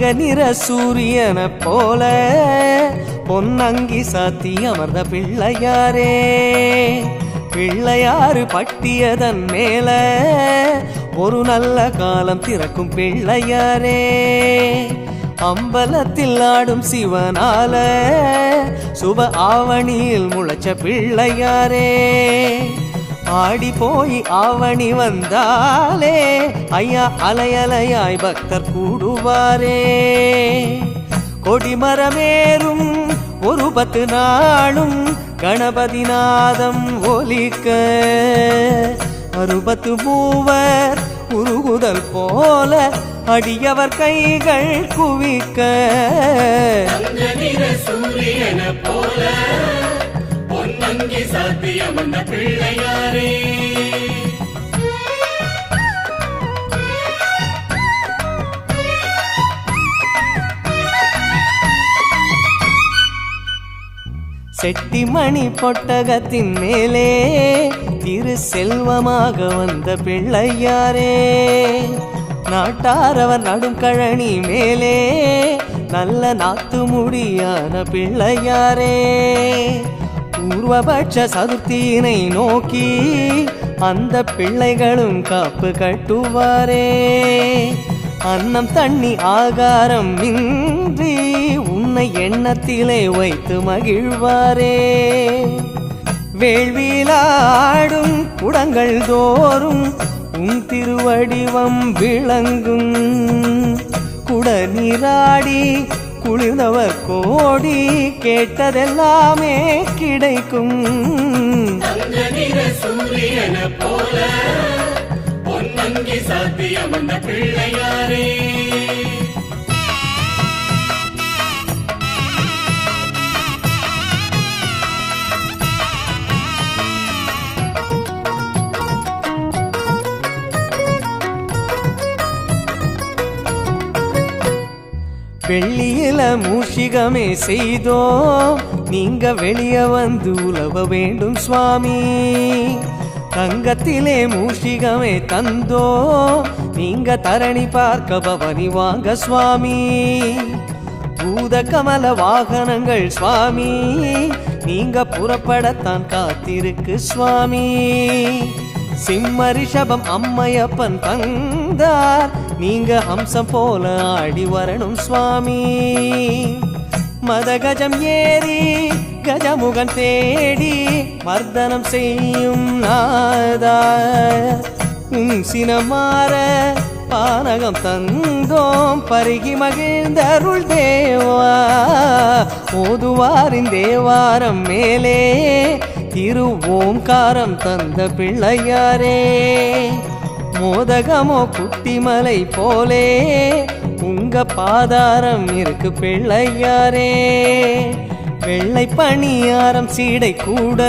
தங்க நிற சூரியன போல பொன்னங்கி சாத்தி அமர்ந்த பிள்ளையாரே. பிள்ளையாறு பட்டியதன் மேல ஒரு நல்ல காலம் திறக்கும் பிள்ளையாரே. அம்பலத்தில் ஆடும் சிவனால சுப ஆவணியில் முளைச்ச பிள்ளையாரே. ஆடி போய் ஆவணி வந்தாலே ஐயா அலையலையாய் பக்தர் கூடுவாரே. கொடிமரமேறும் ஒரு பத்து நாளும் கணபதி நாதம் ஒலிக்க. அறுபத்து மூவர் உருகுதல் போல அடியவர் கைகள் குவிக்க. சூரியன போல பொன்னங்கி சாத்தியம் அந்த பிள்ளையாரே. செட்டிமணி பொட்டகத்தின் மேலே திரு செல்வமாக வந்த பிள்ளையாரே. நாட்டாரவர் நடும் கழனி மேலே நல்ல நாத்து முடியான பிள்ளையாரே. பூர்வபட்ச சதுர்த்தியினை நோக்கி அந்த பிள்ளைகளும் காப்பு கட்டுவாரே. அன்னம் தண்ணி ஆகாரம் இன்றி உன்னை எண்ணத்திலே வைத்து மகிழ்வாரே. வேள்வியிலாடும் குடங்கள் தோறும் உன் திருவடிவம் விளங்கும். குட நீராடி குளிர்ந்தவர் கோடி கேட்டதெல்லாமே கிடைக்கும். போல பொன்னங்கி சாத்தியம் அந்த பிள்ளையாரே. வெள்ளியில மூஷிகமே செய்தோம். நீங்க வெளிய வந்து உலவ வேண்டும் சுவாமி. தங்கத்திலே மூஷிகமே தந்தோம். நீங்க தரணி பார்க்க பவனி வாங்க சுவாமி. பூத கமல வாகனங்கள் சுவாமி. நீங்க புறப்படத்தான் காத்திருக்கு சுவாமி. சிம்ம ரிஷபம் அம்மையப்பன் தந்தார். நீங்க அம்சம் போல ஆடி வரணும் சுவாமி. மத கஜம் ஏறி கஜமுகன் தேடி மர்தனம் செய்யும் நாதா. உன் சினமாற பானகம் தந்தோம் பருகி மகிழ்ந்தருள் தேவா. ஓதுவாரின் தேவாரம் மேலே திரு ஓம்காரம் தந்த பிள்ளையாரே. மோதகமோ குட்டிமலை போலே உங்க பாதாரம் இருக்கு பிள்ளையாரே. வெள்ளை பணியாரம் சீடை கூட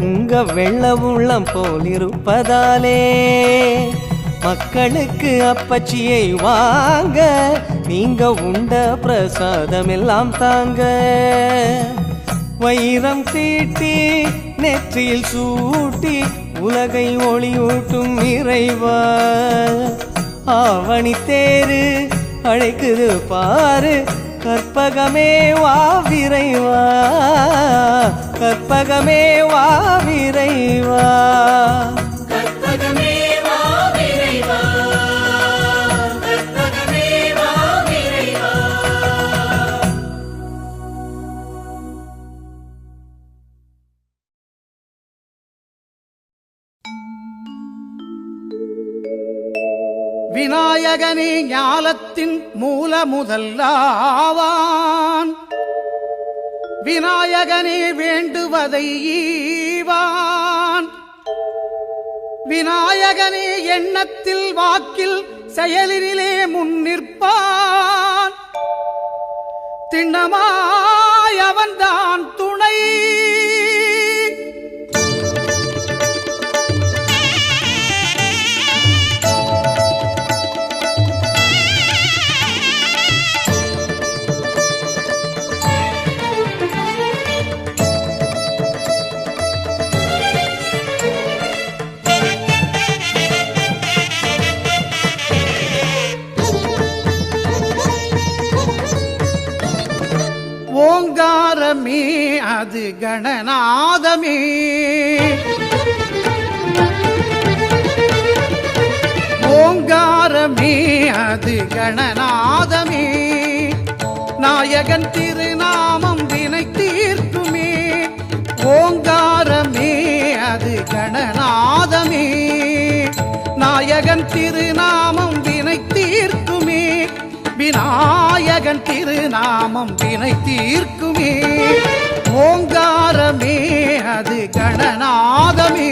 உங்க வெள்ள உள்ளம் போல் இருப்பதாலே. மக்களுக்கு அப்பச்சியை வாங்க நீங்க உண்ட பிரசாதம் எல்லாம் தாங்க. வைரம் தீட்டி நெற்றியில் சூட்டி உலகை ஒளியூட்டும் இறைவா. ஆவணி தேரு அழைக்குது பாரு கற்பகமே வா விரைவா. கற்பகமே வா விரைவா. விநாயகனே ஞாலத்தின் மூல முதல்லாவான் விநாயகனே வேண்டுவதை ஈவான். விநாயகனே எண்ணத்தில் வாக்கில் செயலினிலே முன்னிற்பான் திண்ணமாய் அவன்தான் துணை. நாயகன் திருநாமம் வினை தீர்க்குமே ஓங்காரமே அது கணநாதமே. நாயகன் திருநாமம் வினை தீர்க்குமே விநாயகன் திருநாமம் வினை தீர்க்குமே ஓங்காரமே அது கணநாதமே.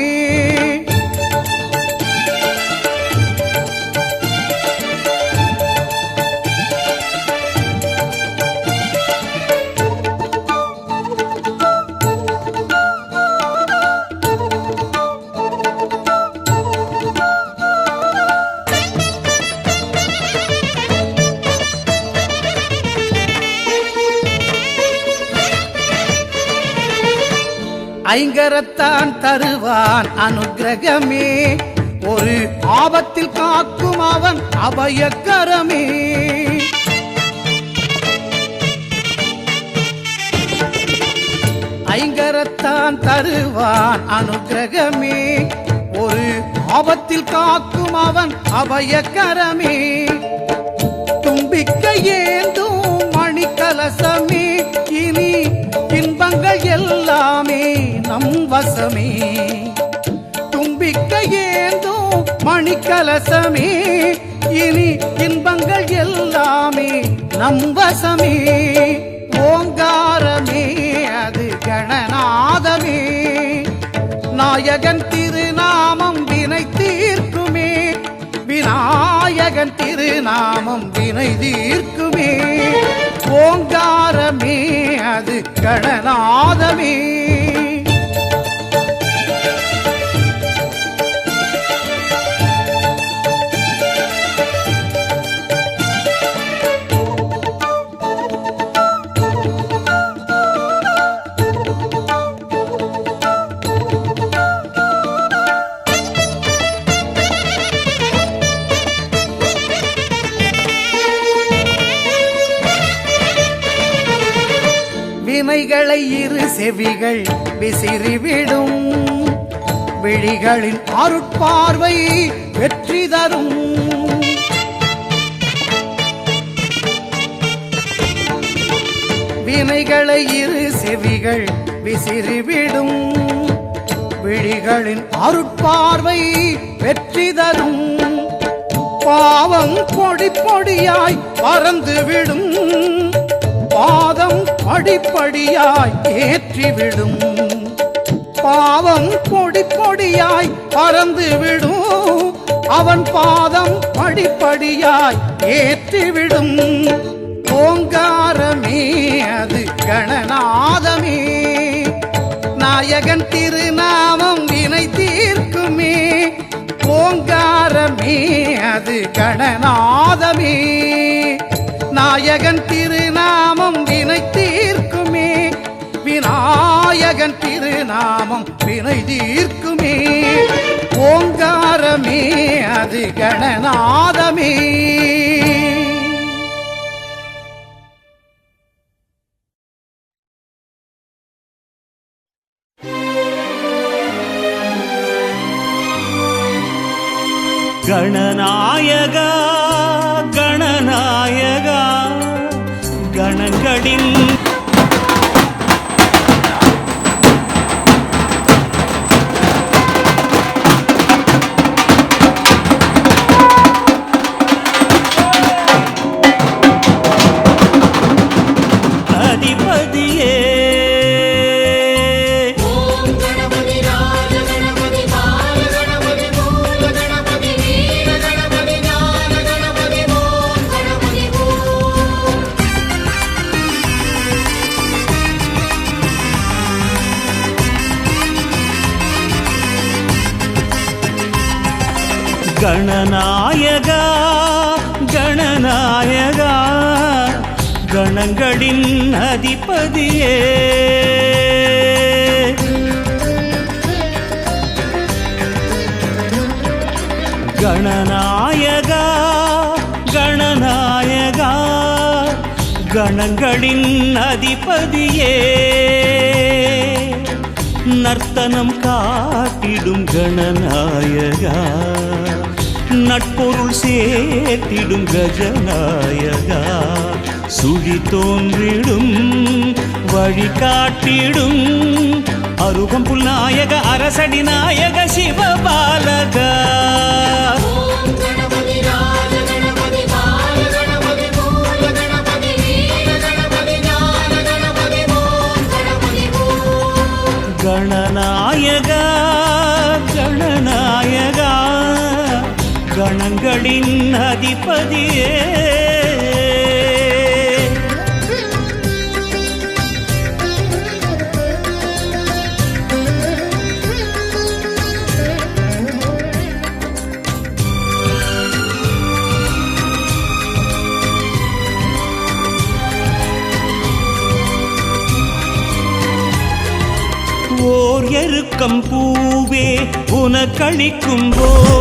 ஐங்கரத்தான் தருவான் அனுகிரகமே ஒரு ஆபத்தில் காக்கும் அவன் அபயக்கரமே. ஐங்கரத்தான் தருவான் அனுகிரகமே ஒரு ஆபத்தில் காக்கும் அவன் அபயக்கரமே. கலசமே வசமே தும்பிக்கை ஏந்தும் மணிக்கலசமே. இனி இன்பங்கள் எல்லாமே நம் வசமே. ஓங்காரமே அது கணநாதமே. நாயகன் திருநாமம் வினை தீர்க்குமே. விநாயகன் திருநாமம் வினை தீர்க்குமே. ஓங்காரமே அது கணநாதமே. இரு செவிகள் விசிறிவிடும். விழிகளின் அருட்பார்வை வெற்றி தரும். வினைகளை இரு செவிகள் விசிறிவிடும். விழிகளின் அருட்பார்வை வெற்றி தரும். பாவம் பொடி பொடியாய் பறந்துவிடும். பாதம் படிப்படியாய் ஏற்றிவிடும். பாவம் பொடி பொடியாய் பறந்துவிடும். அவன் பாதம் படிப்படியாய் ஏற்றிவிடும். ஓங்காரமே அது கணநாதமே. நாயகன் திருநாமம் வினை தீர்க்குமே. ஓங்காரமே அது கணநாதமே. நாயகன் திருநாமம் வினை தீர்க்குமே. விநாயகன் திருநாமம் வினை தீர்க்குமே. ஓங்காரமே அது கணநாதமே கணங்களின் அதிபதியே. கணநாயகா கணநாயகா கணங்களின் அதிபதியே. நர்த்தனம் காட்டிடும் கணநாயகா நட்பொருள் சேர்த்திடும் கஜநாயகா. சுழி தோன்றிடும் வழி காட்டிடும். அருகம்புல் நாயக அரசடி நாயக சிவபாலகா. கணநாயக கணநாயகா கணங்களின் அதிபதியே. கணிக்கும் போதே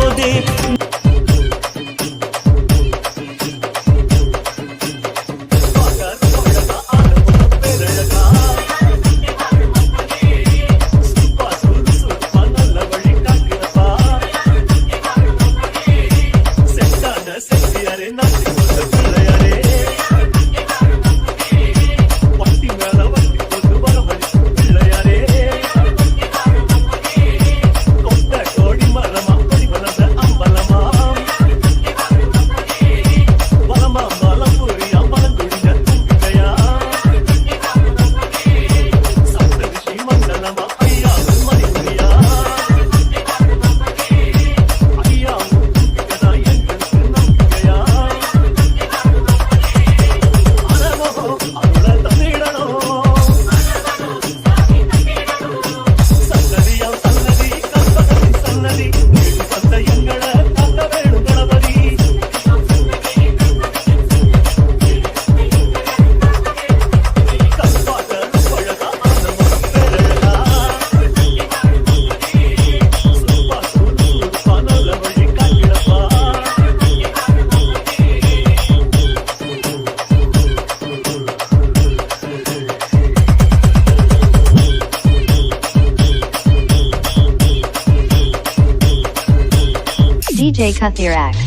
Take a Therax.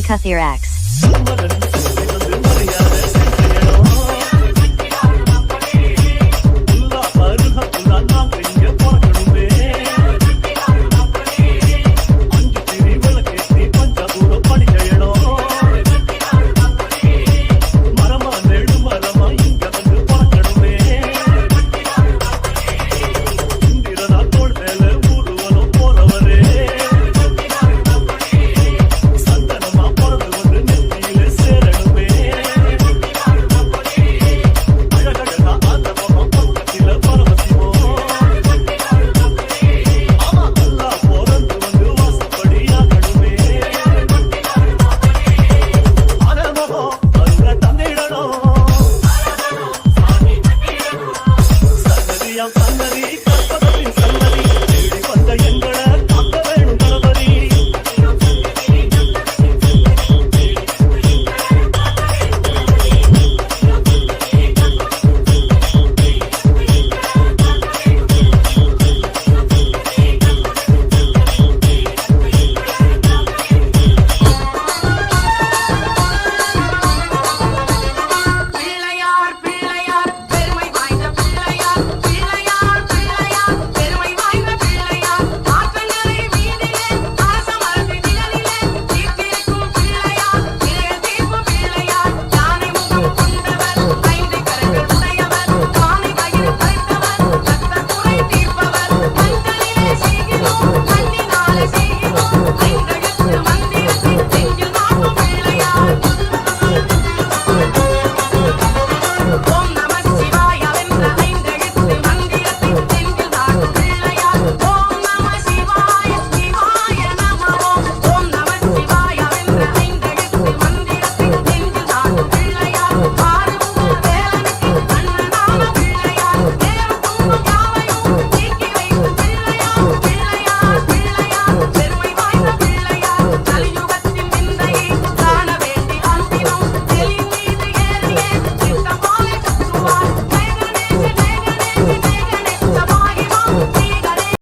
Cuthirax.